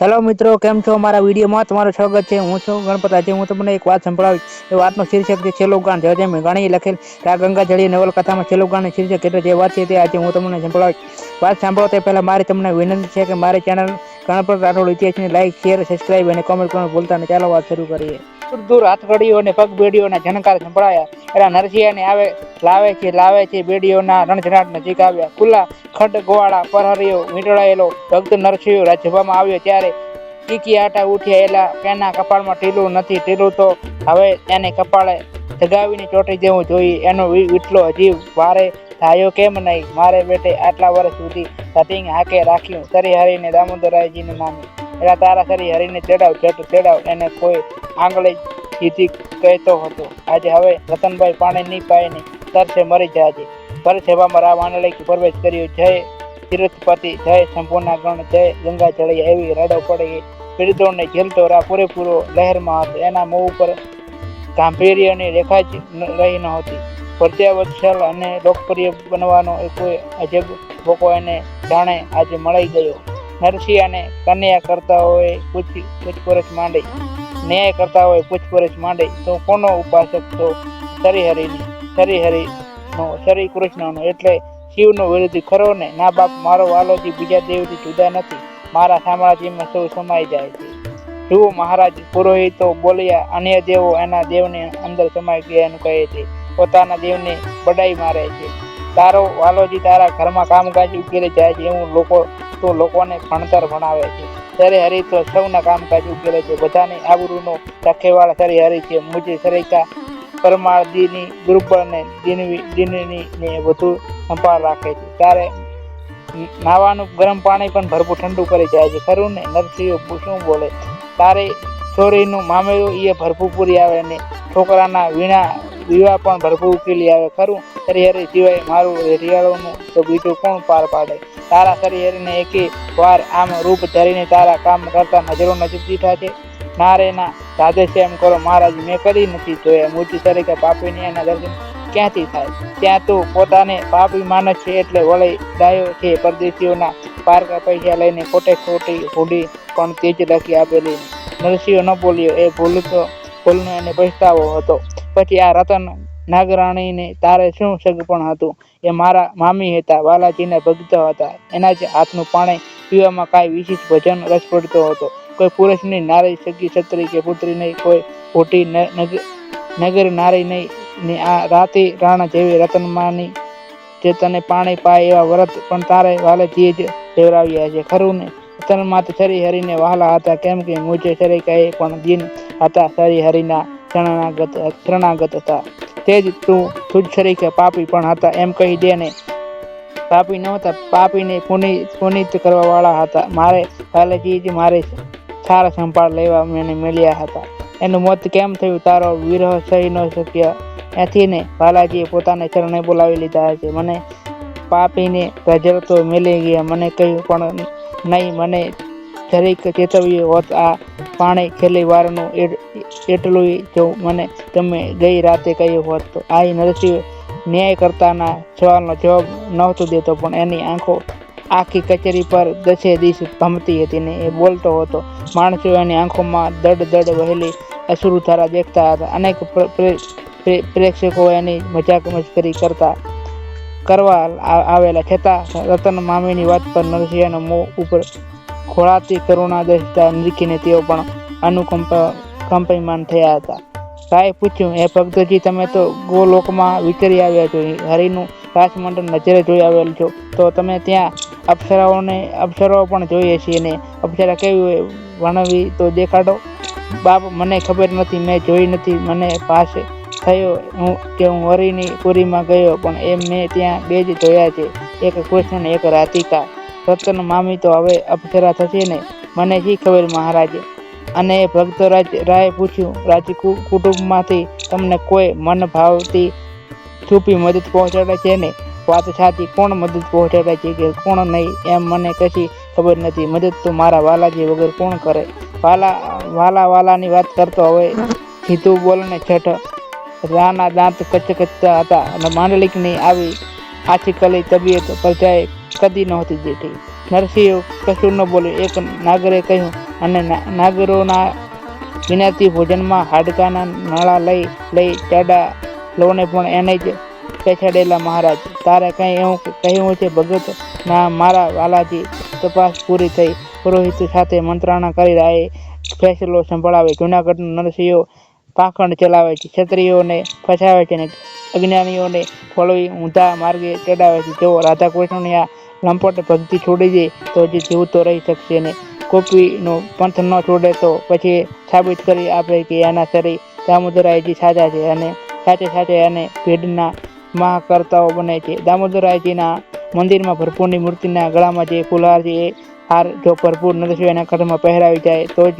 Hello મિત્રો, કેમ છો? મારા વિડીયોમાં તમારું સ્વાગત છે. હું છું ગણપત. હું તમને એક વાત સંભળાવી એ વાતનો શીર્ષક છે, છેલ્લું ગાન. જે મેં ઘણી લખેલ કે આ ગંગાજળી નવલકથામાં છેલ્લું ગાન શીર્ષક એટલે જે વાત છે તે આજે હું તમને સંભળાવીશ. વાત સાંભળો તે પહેલાં મારી તમને વિનંતી છે કે મારી ચેનલ ગણપત રાઠોડ ઇતિહાસની લાઈક શેર સબસ્ક્રાઇબ અને કોમેન્ટ કરવાનું ભૂલતા નહીં. ચાલો વાત શરૂ કરીએ. દૂર દૂર હાથકડીઓ અને પગ ઝનકાર સંભળાયા. એના નરસિંહાને આવે, લાવે છે લાવે છે. બેડીઓના રણઝણાટ નજીક આવ્યા. ખુલ્લા ખડ ગોવાળા પરહરીઓ વીંટળાયેલો ભક્ત નરસિંહ રાજ્યસભામાં આવ્યો ત્યારે કીકી આટા ઉઠ્યા. એલા એના કપાળમાં ટીલું નથી ટીલું તો હવે એને કપાળે જગાવીને ચોંટી દેવું જોઈએ. એનો વીટલો હજી વારે થાયો કેમ નહીં? મારે બેટે આટલા વર્ષ સુધી ધતિંગ હાકે રાખ્યું. સરી હરીને દામોદરાયજીને નામે. એલા તારા સરી હરીને ચડાવ ચટ ચડાવ એને કોઈ આંગળે જીતી કહેતો હતો. આજે હવે રતનભાઈ પાણી નહીં પાય ને તરસે મરી જાજે પર સેવામાં આનલકી પ્રવેશ કર્યો. જય તિરુપતિ, જય સંપૂર્ણ ગણ જય ગંગા જળિયા એવી રડો પડી. પીડિતોને ઝીલતો રા પૂરેપૂરો લહેરમાં હતો. એના મોં ઉપર ગાંભીર્યની રેખા જ રહી નહોતી પ્રત્યાવત્સલ અને લોકપ્રિય બનવાનો એ કોઈ અજબ મોકો એને જાણે આજે મળી ગયો. નરસિંહ અને કન્યા કરતા હોય પૂછી પૂછપરછ માંડી. ન્યાય કરતા હોય પૂછપરછ માંડી. તો કોનો ઉપાસક તો સરીહરિની સરીહરિનો શ્રી કૃષ્ણનો એટલે શિવનો વિરોધી ખરો ને? ના બાપ, મારો વાલોજી બીજા દેવથી જુદા નથી. મારા સામ્રાજ્યમાં સૌ સમાઈ જાય છે. જુઓ મહારાજ પુરોહિતો બોલ્યા, અન્ય દેવો એના દેવની અંદર સમાઈ ગયા એનું કહે છે. પોતાના દેવને બડાઈ મારે છે. તારો વાલોજી તારા ઘરમાં કામકાજ ઉકેલે જાય છે એવું લોકો તો લોકોને ભણતર ભણાવે છે. ત્યારે હરી તો સૌના કામકાજ ઉકેલે છે. બધાની આબરૂનો રખેવાળ સરી હરી છે. મુજે સરિકા પરમાર્દીની દુર્બળને દિનવી દિનની વધુ સંભાળ રાખે છે. ત્યારે નાવાનું ગરમ પાણી પણ ભરપૂર ઠંડુ કરી જાય છે. ખરું ને નરસિંહ શું બોલે, તારે છોરીનું મામેરું એ ભરપૂર પૂરી આવે ને છોકરાના વીણા વિવાહ પણ ભરપૂર ઉકેલી આવે, ખરું? હરિહરી સિવાય મારું રિયાળોનું તો બીજું કોણ પાર પાડે? તારા હરિહરીને એકે વાર આમ રૂપ ધરીને તારા કામ કરતા નજરો નજીક છે? ના રે, ના. રાધેશ્ય એમ કરો, મહારાજ. મેં કરી નથી જોયા મૂર્તિ તરીકે પાપીની એના દર્શન ક્યાંથી થાય? ત્યાં તો પોતાને પાપી માને છે એટલે વળી ડાયો છે પરદેશીઓના પારકા પૈસા લઈને ખોટે ખોટી હુંડી પણ તેજ લખી આપેલી. નરસિંહ ન બોલ્યો. એ ભૂલ તો ભૂલનો એને પછતાવો હતો. પછી આ રતન નાગરાણીને તારે શું સગપણ હતું? એ મારા મામી હતા વાલાજીના ભક્ત હતા. એના જ હાથનું પાણી પીવામાં કાંઈ વિશેષ ભજન રસ પડતો હતો. કોઈ પુરુષની નારી, સગી, છત્રી કે પુત્રી નહીં કોઈ ખોટી નગર નારી નહીં ને આ રાતે રાણા જેવી રતનમાની જે તને પાણી પાય એવા વ્રત પણ તારે વાલેજીએ જ લેવડાવ્યા છે. ખરું ને રતનમાં તો સરી હરીને વહાલા હતા. કેમ કે મુજે સરી કહે પણ દિન હતા સરી હરીના શરણાગત શરણાગત હતા. તે જ તું તુજ શરીકે પાપી પણ હતા. એમ કહી દે ને પાપી નહોતા પાપીને પુનિત પુનિત કરવાવાળા હતા. મારે પહેલેથી જ મારે સારા સંભાળ લેવા મને મળ્યા હતા. એનું મોત કેમ થયું? તારો વિરહ સહી ન શક્ય. એથી ને બાલાજીએ પોતાને ચરણે બોલાવી લીધા છે મને પાપીને ગજરતો મેલી ગયા. મને કહ્યું પણ નહીં. મને જરીક ચેતવ્યું હોત, આ પાણી છેલ્લી વારનું એટ- એટલું જો મને તમે ગઈ રાતે કહ્યું હોત, તો આ નરસિંહ ન્યાય કરતાના સવાલનો જવાબ નહોતો દેતો, પણ એની આંખો આખી કચેરી પર દસે દિવસ ભમતી હતી ને એ બોલતો હતો. માણસો એની આંખોમાં દડ દડ વહેલી અશ્રુધારા દેખતા હતા. અનેક પ્ર- પ્રે- પ્રે- પ્રેક્ષકો એની મજાક મશ્કરી કરતા, કરવા આવેલા. છતાં રતન મામીની વાત પર નરસિંહના મોં ઉપર ખોળાતી કરુણા દસતા નીકળીને તેઓ પણ અનુકંપા, કંપયમાન થયા હતા. રાય પૂછ્યું એ ભક્તજી, તમે તો ગોલોકમાં વિચરી આવ્યા છો. હરિનું રાજમંડળ નજરે જોઈ આવેલ છો. તો તમે ત્યાં અપ્સરાઓને, અપ્સરાઓ પણ જોઈએ છીએ ને? અપ્સરા કેવી હોય? વર્ણવી તો દેખાડો. બાપ, મને ખબર નથી. મેં જોઈ નથી. મને પાસે થયો હું કે હું હરિની પુરીમાં ગયો, પણ એ મેં ત્યાં બે જ જોયા છે. એક કૃષ્ણ ને એક રાધિકા. રતન મામી તો હવે અપસરા થશે ને? મને શી ખબર મહારાજે? અને ભક્તરાજ રાય પૂછ્યું, રાજ કુટુંબમાંથી તમને કોઈ મન ભાવતી છુપી મદદ પહોંચાડે છે ને? વાત સાચી, કોણ મદદ પહોંચાડે છે કે કોણ નહીં? એમ મને કશી ખબર નથી. મદદ તો મારા વાલાજી વગર કોણ કરે? વાલા વાલા, વાલાની વાત કરતો હવે સીધું બોલને છઠ રાના દાંત કચકચતા હતા અને માંડલિકની આવી આછી કલી તબિયત પ્રજાએ કદી નહોતી દેખી નરસિંહ કશું ન બોલ્યું એક નાગરે કહ્યું, અને નાગરોના વિનાથી ભોજનમાં હાડકાના નાળા લઈ લઈ ચાડા લોને પણ એને જ પેછાડેલા મહારાજ. તારે કંઈ એવું કહ્યું છે ભગત? ના, મારા વાલાજી તપાસ પૂરી થઈ. પુરોહિત સાથે મંત્રણા કરી રાયે, ફેસલો સંભળાવે. જૂનાગઢનો નરસિંહો પાખંડ ચલાવે છે, ક્ષત્રિયોને ફસાવે છે અને અજ્ઞાનીઓને ફળવી ઊંધા માર્ગે ચડાવે છે. જો રાધાકૃષ્ણની આ લંપટ ભક્તિ છોડી દે તો જે જીવતો રહી શકશે ને કોપીનો પંથ ન છોડે તો પછી સાબિત કરી આપે કે એના શરીર દામોદરાયજી સાચા છે અને સાથે સાથે અને ભીડના મહાકર્તાઓ બને છે. દામોદરાયજીના મંદિરમાં ભરપૂરની મૂર્તિના ગળામાં જે ફુલહાર છે એ હાર જો ભરપૂર નરસિંહના કથમાં પહેરાવી જાય તો જ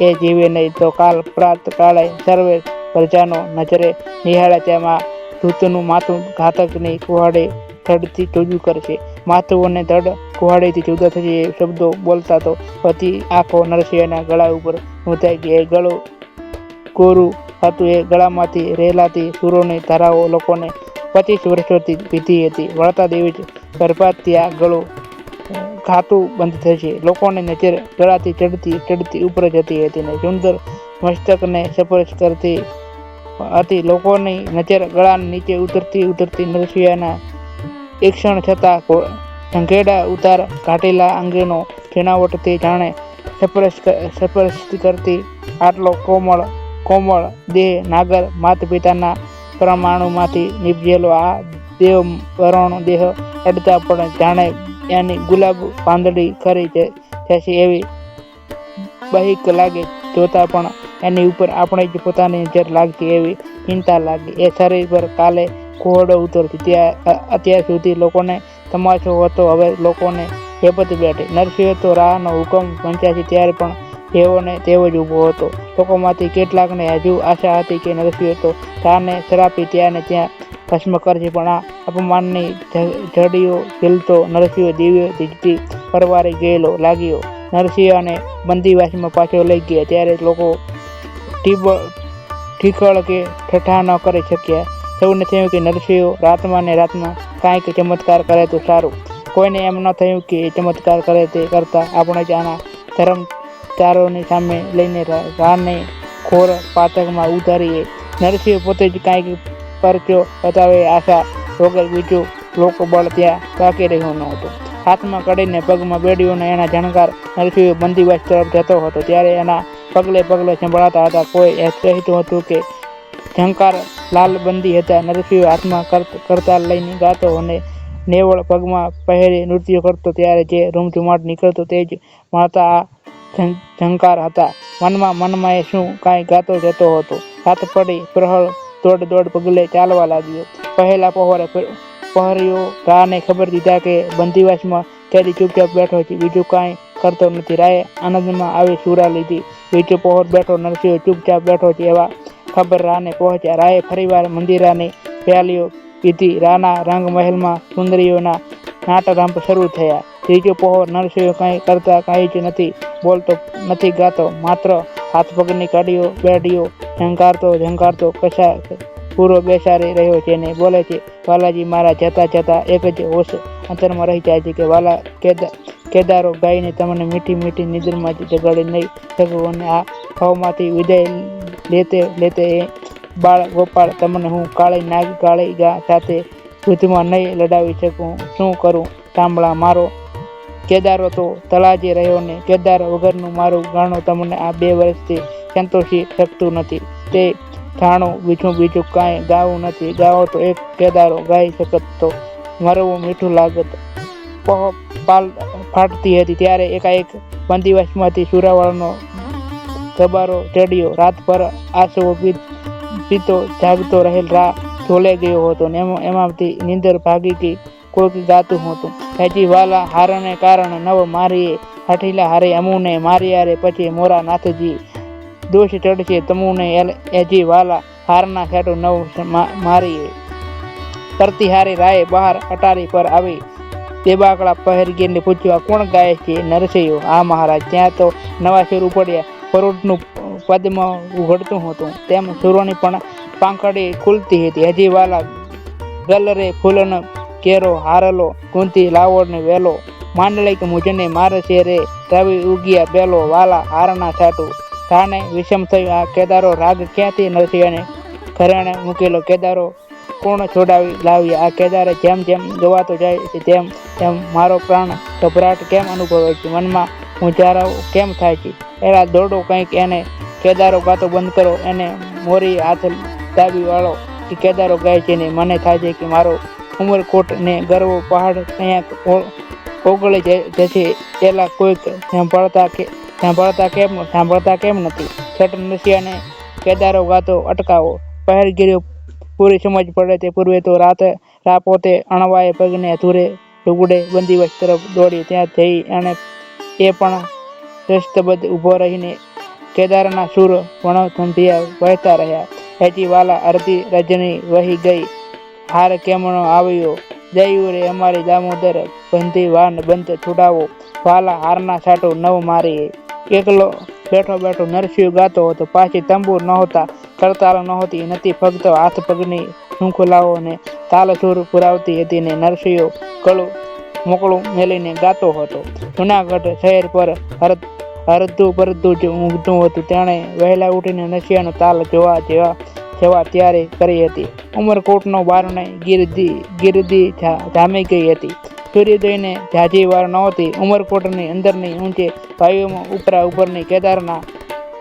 એ જીવે નહીં. તો કાલ પ્રાત કાળે સર્વે પ્રજાનો નજરે નિહાળે તેમાં ધૂતનું માથું ઘાતકને કુહાડે ધડથી જુદું કરશે માથું અને ધડ કુહાડેથી જુદા થશે એ શબ્દો બોલતા તો પતિ આંખો નરસિંહના ગળા ઉપર મૂંધાઈ ગઈ ગળું કોરું હતું. એ ગળામાંથી રહેલાતી સુરોની ધારાઓ લોકોને પચીસ વર્ષોથી પીધી હતી. વળતા દેવી જ ગર્ભાથી આ ગળો ખાતું બંધ થશે લોકોની નજર ગળાથી ચડતી ચડતી ઉપર જતી હતી ને સુંદર મસ્તકને સ્પર્શ કરતી હતી લોકોની નજર ગળાની નીચે ઉતરતી ઉતરતી નરસિંહના એક ક્ષણ છતાં ઘો- ઉતાર ઘાટેલા અંગેનો જણાવટથી જાણે સ્પર્શ ક- કરતી આટલો કોમળ કોમળ દેહ નાગર માત પિતાના પરમાણુમાંથી નીપજેલો આ દેવ વરણ દેહ અડતા પણ જાણે એની ગુલાબ પાંદડી ખરી જશે એવી બહીક લાગે, જોતા પણ એની ઉપર આપણે જ પોતાની નજર લાગતી એવી ચિંતા લાગી. એ શરીર પર કાલે કોહડો ઉતરતી. ત્યાં અત્યાર સુધી લોકોને તમાશો હતો. હવે લોકોને હેપતી બેઠી. નરસિંહ તો રાહનો હુકમ પંચ્યાસી ત્યારે પણ તેઓને તેવો જ ઊભો હતો. લોકોમાંથી કેટલાકને હજુ આશા હતી કે નરસિંહ તો રાહને શરાપી ત્યાંને ત્યાં ભસ્મ કરશે. પણ આ અપમાનની જડીઓ ઝીલતો નરસિંહ દિવ્ય દીજતી પરવારી ગયેલો. લાગ્યો. નરસિંહ અને બંદીવાસીમાં પાછો લઈ ગયા. ત્યારે લોકો ટીબ ઠીકળ કે ઠઠા ન કરી શક્યા. સૌને થયું કે નરસિંહ રાતમાં ને રાતમાં કાંઈક ચમત્કાર કરે તો સારું. કોઈને એમ ન થયું કે એ ચમત્કાર કરે તે કરતાં આપણે જ આના ધર્મચારોની સામે લઈને રાને ખોર પાતકમાં ઉતારીએ. નરસિંહ પોતે જ કાંઈક પરચો બતાવે આશા વગર બીજું લોકો બળ ત્યાં બાકી રહ્યો ન હતો. હાથમાં કડીને પગમાં બેડીઓને એના જાણકાર નરસિંહ બંદીવાસ તરફ જતો હતો. ત્યારે એના પગલે પગલે સંભળાતા હતા. કોઈ એ કહેતું હતું કે, ઝંકાર લાલબંધી હતા, નરસિંહ હાથમાં કરતા લઈને ગાતો અને નેવળ પગમાં પહેરી નૃત્ય કરતો ત્યારે જે રૂમઝુમાટ નીકળતો તે જ માતા આ ઝંકાર હતા. મનમાં મનમાં એ શું કાંઈ ગાતો જતો હતો. હાથ પડી પ્રહળ દોડ દોડ પગલે ચાલવા લાગ્યો. પહેલા પહોરે પહરીઓ રાહને ખબર દીધા કે બંદીવાસમાં ત્યારે ચૂપચાપ બેઠો છે. બીજું કાંઈ કરતો નથી. રાયે આનંદમાં આવી સુરા લીધી. બીજો પહોર બેઠો નરસિંહ ચૂપચાપ બેઠો છે એવા ખબર રાને પહોંચ્યા. રાયે ફરીવાર મંદિરાની પ્યાલીઓ પીધી. રાના રંગમહેલમાં સુંદરીઓના નાટરંપ શરૂ થયા. ત્રીજો પહોર નરસિંહ કંઈ કરતા કંઈ જ નથી, બોલતો નથી ગાતો. માત્ર હાથ પગની કાઢીઓ બેડીઓ ઝંકારતો ઝંકારતો કશા પૂરો બેસાડી રહ્યો છે ને બોલે છે, વાલાજી, મારા જતા જતા એક જ હોશ અંતરમાં રહી જાય છે કે વાલા કેદા, કેદારો ગાઈને તમને મીઠી મીઠી નિદ્રમાંથી જગાડી નહીં શકું અને આ ભાવમાંથી વિદાય લેતે લેતે એ બાળ ગોપાળ તમને હું કાળી નાગ કાળી ગા સાથે યુદ્ધમાં નહીં લડાવી શકું. શું કરું? સાંભળા, મારો કેદારો તો તલાજી રહ્યો ને કેદાર વગરનું મારું ગાણું તમને આ બે વર્ષથી સંતોષી શકતું નથી. તે જાણું બીજું બીજું કાંઈ ગાવું નથી. ગાવો તો એક કેદારો ગાઈ શકત તો મરવું મીઠું લાગત. પાલ ફાટતી હતી ત્યારે એકાએક બંદીવાસમાંથી સુરાવાળાનો ધબારો ચડ્યો. રાત પર આંસુઓ પીતો જાગતો રહેલ રા ઝોલે ગયો હતો ને એમાં, એમાંથી નીંદર ભાગી ગઈ. કોઈક ગાતું હતું. હજી વાલા હારને કારણે નવ મારીએ હઠીલા હારે અમુને મારી હારે પછી મોરા નાથજી દોષ ચડશે તમુને એજી વાલા હારના ખેડો નવ મારીએ કરતી હારી રાય બહાર અટારી પર આવી. તે બાકડા પહેરગીરને પૂછ્યું કોણ ગાય છે? નરસિંહ. આ મહારાજ, ત્યાં તો નવા સુર ઉપડ્યા. પરોટનું પદમાં ઉઘડતું હતું. તેમ સુરોની પણ પાંખડી ખુલતી હતી. હજી વાલા ગલરે ફૂલનો કેરો હારલો કુંતી લાવોડને વેલો. માંડળી કે મુજને મારે છે રે રવિ ઉગિયા બેલો વાલા હારના છાટું ધાને વિષમ થયું. આ કેદારો રાગ ક્યાંથી નથી અને ઘરેણે મૂકેલો કેદારો કોણ છોડાવી લાવી આ કેદારે જેમ જેમ ગવાતો જાય તેમ તેમ મારો પ્રાણ ગભરાટ કેમ અનુભવે છે? મનમાં હું જારાવ કેમ થાય છે? એલા દોડો કંઈક એને કેદારો ગાતો બંધ કરો. એને મોરી હાથ દાબી વાળો કે કેદારો ગાય છે ને, મને થાય છે કે મારો ઉમરકોટ ને ગર્વ પહાડ અહીંયા ઓગળી જશે. એલા કોઈક સાંભળતા કે સાંભળતા કેમ સાંભળતા કેમ નથી? છઠ નરસિંહને કેદારો ગાતો અટકાવો. પહેરગીરીઓ પૂરી સમજ પડે તે પૂર્વે તો રાતે રાપોતે અણવાએ પગને અધૂરે ટુકડે બંદીવશ તરફ દોડી. ત્યાં જઈ અને એ પણ શ્રેષ્ઠબદ્ધ ઊભો રહીને કેદારના સૂર વણથંભિયા વહેતા રહ્યા. હેજી વાલા અર્ધી રજની વહી ગઈ. હાર કેમણો આવ્યો? જયું રે અમારી દામોદર, બંધી વાન બંધ છોડાવો. વાલા હારના છાટો નવ મારી એકલો બેઠો બેઠો નરસિંહ ગાતો હતો. પાછી તંબુ નહોતા કરતાલ નહોતી નથી ફક્ત હાથ પગની શૃંખલાઓ ને તાલ પુરાવતી હતી ને નરસિંહ કળું મોકળું મેલીને ગાતો હતો. જુનાગઢ શહેર પર હરત હરતું પરતું જ ઊંઘતું હતું. તેણે વહેલા ઉઠીને નશિયાનો તાલ જોવા જેવા જેવા તૈયારી કરી હતી. ઉમરકોટનો બારણે ગીરદી ગીરદી જામી ગઈ હતી. સૂર્યોદયને ઝાઝી વાર નહોતી. ઉમરકોટની અંદરની ઊંચે ભાઈઓમાં ઉપરા ઉપરની કેદારના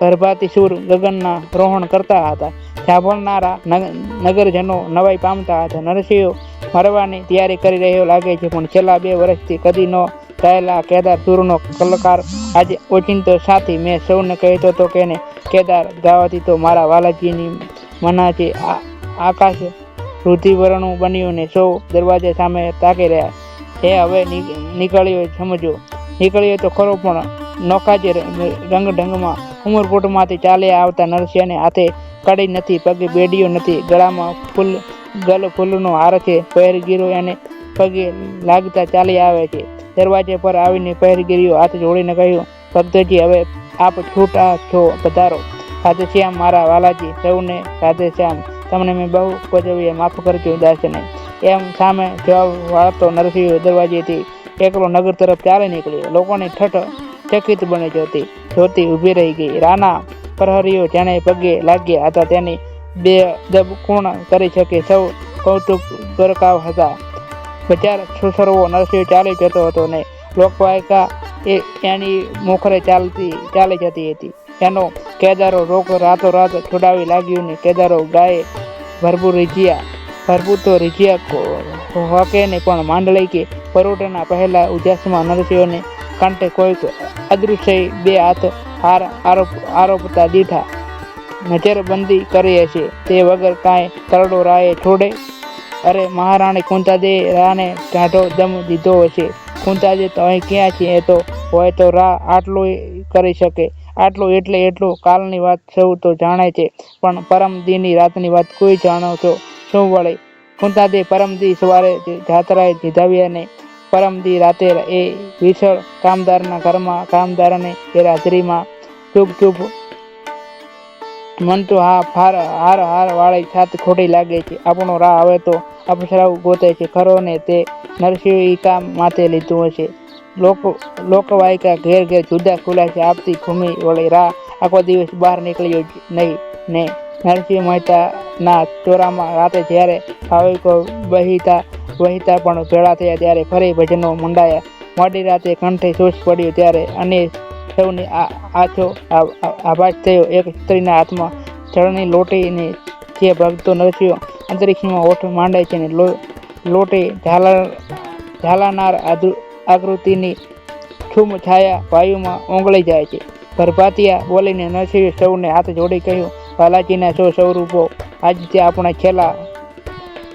ગર્ભાતી સુર ગગનના રોહણ કરતા હતા. સાંભળનારા નગ- નગરજનો નવાઈ પામતા હતા. નરસિંહ મરવાની તૈયારી કરી રહ્યો લાગે છે, પણ છેલ્લા બે વર્ષથી કદી ન થયેલા કેદાર સુરનો કલાકાર આજે ઓચિંતો સાથી મેં સૌને કહેતો હતો કે કેદાર ગાવાથી તો મારા વાલાજીની મનાથી આકાશ રુધિવરણું બન્યું ને સૌ દરવાજા સામે તાકી રહ્યા. એ હવે નીકળ્યો સમજો. નીકળ્યો તો ખરો પણ નોખાજે રંગ ઢંગમાં ઉમરકોટમાંથી ચાલ્યા આવતા નરસિંહને હાથે કડી નથી, પગે બેડીઓ નથી, ગળામાં ફૂલ, ગલ ફૂલનો હાર છે પહેરગીરો એને પગે લાગતા ચાલી આવે છે. દરવાજે પર આવીને પહેરગીરીઓ હાથ જોડીને કહ્યું, ભક્તજી, હવે આપ છૂટા છો પધારો. રાધેશ્યામ, મારા વાલાજી, સૌને રાધેશ્યામ, તમને મેં બહુ પજવીએ માફ કરજો, દાસને. એમ સામે જવાબ વાળતો નરસિંહ દરવાજેથી એકલો નગર તરફ ચાલી નીકળ્યો. લોકોની ઠઠ ચકિત બની જોતી જોતી ઊભી રહી ગઈ. રાના પ્રહરીઓ જેને પગે લાગ્યા હતા તેની બે દબ કોણ કરી શકે સૌ કૌતુક ગરકાવ હતા. બજાર સુસરવો નરસિંહ ચાલી જતો હતો ને લોકવાયકા એ એની મોખરે ચાલતી ચાલી જતી હતી. એનો કેદારો રોગ રાતો રાત છોડાવી લાગ્યું ને કેદારો ગાય ભરભૂરી રીઝિયા. ભરપૂર રિઝિયા હોકે ને પણ માંડલાઈ કે પરોટાના પહેલા ઉજાસમાં નરસિંહોને કંઠે કોઈક અદૃશ્ય બે હાથ હાર આરોપ આરોપતા દીઠા નજરબંધી કરી હશે. તે વગર કાંઈ કરડો રાયે છોડે. અરે મહારાણી કુંતાદે રાને કાઢો દમ દીધો હશે. કુંતાદે તો અહીં ક્યાં છે એ તો હોય તો રા આટલું કરી શકે. આટલું એટલે એટલું કાલની વાત સૌ તો જાણે છે. પણ પરમદીની રાતની વાત કોઈ જાણો છો? શું વળે કુંતાદે પરમદી સવારે જાત્રાએ જીધાવી અને પરમદી રાતે એ વિશળ કામદારના ઘરમાં કામદારને ગેરહાજરીમાં ચૂપ ચૂપ મન તો હા ફાર હાર હાર વાળી છાત ખોટી લાગે છે. આપણો રાહ હવે તો અપસરાવ ગોતે છે. ખરો ને તે નરસિંહ ઈ કામ માથે લીધું હશે. લોક લોકવાયકા ઘેર ઘેર જુદા ખુલાસે આપતી ભૂમિ વળી રાહ આખો દિવસ બહાર નીકળ્યો જ નહીં ને નરસિંહ મહેતાના ચોરામાં રાતે જ્યારે ભાવિકો વહીતા વહીતા પણ ભેળા થયા ત્યારે ફરી ભજનો મંડાયા. મોડી રાતે કંઠે શોષ પડ્યો ત્યારે અને સૌને આછો આભાસ થયો. એક સ્ત્રીના હાથમાં જળની લોટીને જે ભક્તો નરસિંહ અંતરિક્ષમાં ઓઠ માંડે છે ને લોટી ઝાલા, ઝાલાનાર આકૃતિની છૂમ છાયા વાયુમાં ઓંગળી જાય છે. ગર્ભાતિયા બોલીને નરસિંહ સૌને હાથ જોડી કહ્યું બાલાજીના સૌ સ્વરૂપો આજથી આપણે છેલ્લા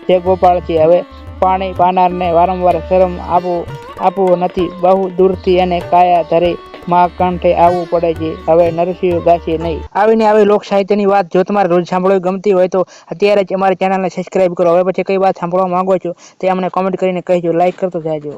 જે ગોપાળ છે, હવે પાણી પાનારને વારંવાર શરમ આપવું આપવું નથી. બહુ દૂરથી એને કાયા ધરી મા કંઠે આવવું પડે છે. હવે નરસિંહ ગાશે નહીં. આવીને આવી લોક સાહિત્યની વાત જો તમારે રોજ સાંભળવી ગમતી હોય તો અત્યારે જ અમારી ચેનલને સબસ્ક્રાઈબ કરો. હવે પછી કઈ વાત સાંભળવા માંગો છો તે અમને કોમેન્ટ કરીને કહેજો. લાઈક કરતો જાજો.